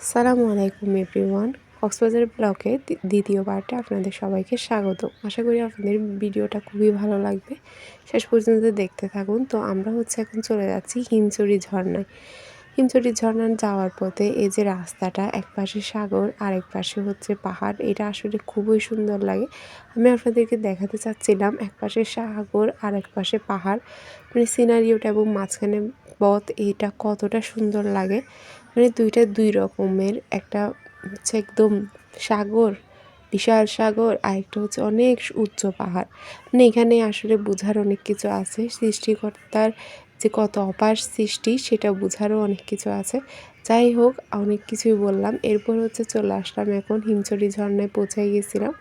সালামু আলাইকুম, এভরিওয়ান। কক্সবাজার ব্লকে দ্বিতীয় পার্টে আপনাদের সবাইকে স্বাগত। আশা করি আপনাদের ভিডিওটা খুবই ভালো লাগবে। শেষ পর্যন্ত দেখতে থাকুন। তো আমরা হচ্ছে এখন চলে যাচ্ছি হিমচুরি ঝর্ণায়। হিমচুরি ঝর্ণার যাওয়ার পথে এই যে রাস্তাটা, এক পাশে সাগর আর এক পাশে হচ্ছে পাহাড়, এটা আসলে খুবই সুন্দর লাগে। আমি আপনাদেরকে দেখাতে চাচ্ছিলাম এক পাশে সাগর আর এক পাশে পাহাড়। মানে সিনারিওটা এবং মাঝখানে পথ, এটা কতটা সুন্দর লাগে। মানে দুইটা দুই রকমের। একটা হচ্ছে একদম সাগর, বিশাল সাগর, আর একটা হচ্ছে অনেক উচ্চ পাহাড়। মানে এখানে আসলে বোঝার অনেক কিছু আছে। সৃষ্টিকর্তার যে কত অপার সৃষ্টি, সেটা বোঝারও অনেক কিছু আছে। যাই হোক, অনেক কিছুই বললাম। এরপর হচ্ছে চলে আসলাম এখন হিমচরি ঝর্ণায় পৌঁছাই গেছিলাম।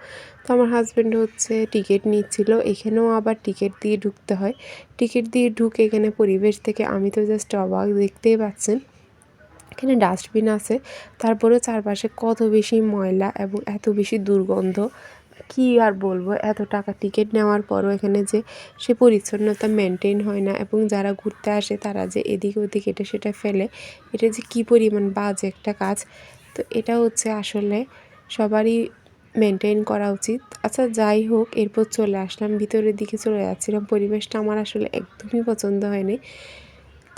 তো আমার হাজব্যান্ড হচ্ছে টিকিট নিচ্ছিল। এখানেও আবার টিকিট দিয়ে ঢুকতে হয়। টিকিট দিয়ে ঢুকে এখানে পরিবেশ থেকে আমি তো জাস্ট অবাক, দেখতেই পাচ্ছেন। এখানে ডাস্টবিন আছে, তারপরেও চারপাশে কত বেশি ময়লা এবং এত বেশি দুর্গন্ধ, কি আর বলব? এত টাকা টিকিট নেওয়ার পরও এখানে যে সে পরিচ্ছন্নতা মেনটেন হয় না এবং যারা ঘুরতে আসে তারা যে এদিক ওদিক এটা সেটা ফেলে, এটা যে কি পরিমাণ বাজে একটা কাজ। তো এটা হচ্ছে আসলে সবারই মেনটেন করা উচিত। আচ্ছা যাই হোক, এরপর চলে আসলাম, ভিতরের দিকে চলে যাচ্ছিলাম। পরিবেশটা আমার আসলে একদমই পছন্দ হয়নি।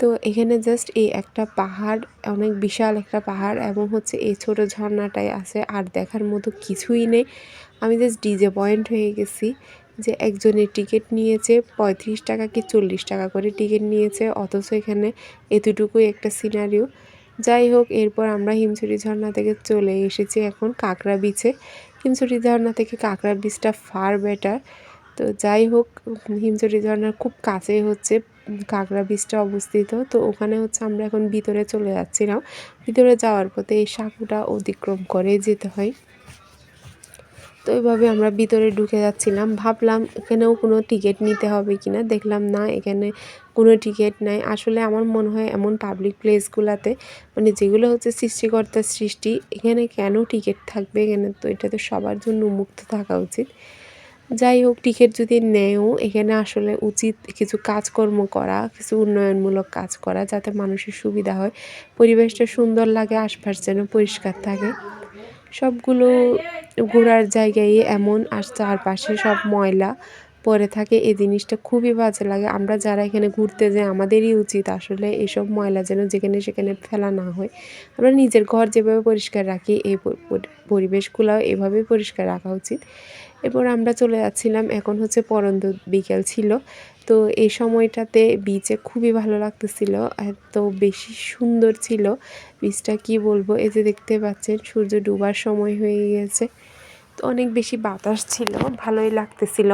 তো এখানে জাস্ট এই একটা পাহাড়, অনেক বিশাল একটা পাহাড় এবং হচ্ছে এই ছোট ঝর্ণাটাই আছে আর দেখার মতো কিছুই নেই। আমি জাস্ট ডিজে পয়েন্ট হয়ে গেছি যে একজনের টিকিট নিয়েছে পঁয়ত্রিশ টাকা কি চল্লিশ টাকা করে টিকিট নিয়েছে, অথচ এখানে এতটুকুই একটা সিনারিও যাই হোক, এরপর আমরা হিমছড়ি ঝর্ণা থেকে চলে এসেছি এখন কাঁকড়া বিচে হিমছড়ি ঝর্ণা থেকে কাঁকড়া বিচটা ফার বেটার তো যাই হোক, হিমছড়ি ঝর্ণার খুব কাছে হচ্ছে। কাঁকড়া বীজটা অবস্থিত। তো ওখানে হচ্ছে আমরা এখন ভিতরে চলে যাচ্ছিলাম। ভিতরে যাওয়ার পথে এই সাঁকুটা অতিক্রম করে যেতে হয়। তো এইভাবে আমরা ভিতরে ঢুকে যাচ্ছিলাম। ভাবলাম এখানেও কোনো টিকিট নিতে হবে কি না দেখলাম না, এখানে কোনো টিকিট নাই। আসলে আমার মনে হয় এমন পাবলিক প্লেসগুলোতে মানে যেগুলো হচ্ছে সৃষ্টিকর্তার সৃষ্টি, এখানে কেন টিকিট থাকবে? এখানে তো এটা তো সবার জন্য মুক্ত থাকা উচিত। যাই হোক, টিকিট যদি নেয়ও এখানে আসলে উচিত কিছু কাজকর্ম করা, কিছু উন্নয়নমূলক কাজ করা, যাতে মানুষের সুবিধা হয়, পরিবেশটা সুন্দর লাগে, আশপাশ যেন পরিষ্কার থাকে। সবগুলো ঘোরার জায়গায় এমন, আর চারপাশে সব ময়লা পরে থাকে, এই জিনিসটা খুবই বাজে লাগে। আমরা যারা এখানে ঘুরতে যাই, আমাদেরই উচিত আসলে এসব ময়লা যেন যেখানে সেখানে ফেলা না হয়। আমরা নিজের ঘর যেভাবে পরিষ্কার রাখি, এই পরিবেশগুলো এভাবেই পরিষ্কার রাখা উচিত। এরপর আমরা চলে যাচ্ছিলাম, এখন হচ্ছে পরন্ত বিকেল ছিল। তো এই সময়টাতে বিচে খুবই ভালো লাগতেছিল, এত বেশি সুন্দর ছিল বিচটা কি বলব? এই যে দেখতে পাচ্ছেন, সূর্য ডুবার সময় হয়ে গেছে তো অনেক বেশি বাতাস ছিল, ভালোই লাগতেছিল।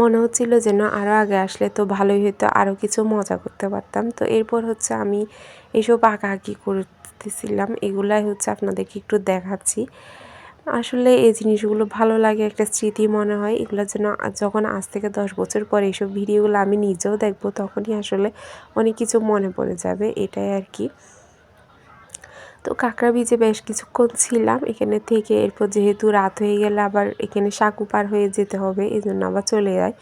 মনে হচ্ছিল যেন আরও আগে আসলে তো ভালোই হতো আরও কিছু মজা করতে পারতাম। তো এরপর হচ্ছে আমি এসব আঁকাআঁকি করতেছিলাম, এগুলাই হচ্ছে আপনাদেরকে একটু দেখাচ্ছি। আসলে এই জিনিসগুলো ভালো লাগে, একটা স্মৃতি মনে হয় এগুলোর জন্য যখন আজ থেকে দশ বছর পরে এইসব ভিডিওগুলো আমি নিজেও দেখব, তখনই আসলে অনেক কিছু মনে পড়ে যাবে, এটাই আর কি। তো কাঁকড়া বীজে বেশ কিছুক্ষণ ছিলাম। এখানে থেকে এরপর যেহেতু রাত হয়ে গেলে আবার এখানে সাঁকু পার হয়ে যেতে হবে এই জন্য আবার চলে যায়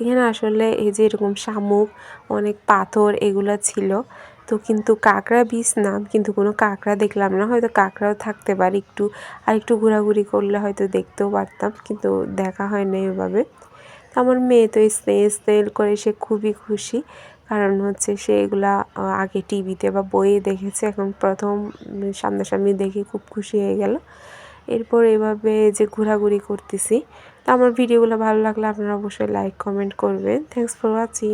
এখানে আসলে এই যে এরকম শামুক, অনেক পাথর এগুলো ছিল। তো কিন্তু কাঁকড়া বীজ না, কিন্তু কোনো কাঁকড়া দেখলাম না। হয়তো কাঁকড়াও থাকতে পারে একটু, আর একটু ঘোরাঘুরি করলে হয়তো দেখতেও পারতাম, কিন্তু দেখা হয় না এভাবে আমার মেয়ে তো স্নেল স্নেল করে সে খুবই খুশি। কারণ হচ্ছে সে এগুলা আগে টিভিতে বা বইয়ে দেখেছে। এখন প্রথম সামনাসামনি দেখে খুব খুশি হয়ে গেল। এরপর এভাবে যে ঘোরাঘুরি করতেছি, তো আমার ভিডিওগুলো ভালো লাগলে আপনারা অবশ্যই লাইক কমেন্ট করবেন। Thanks for watching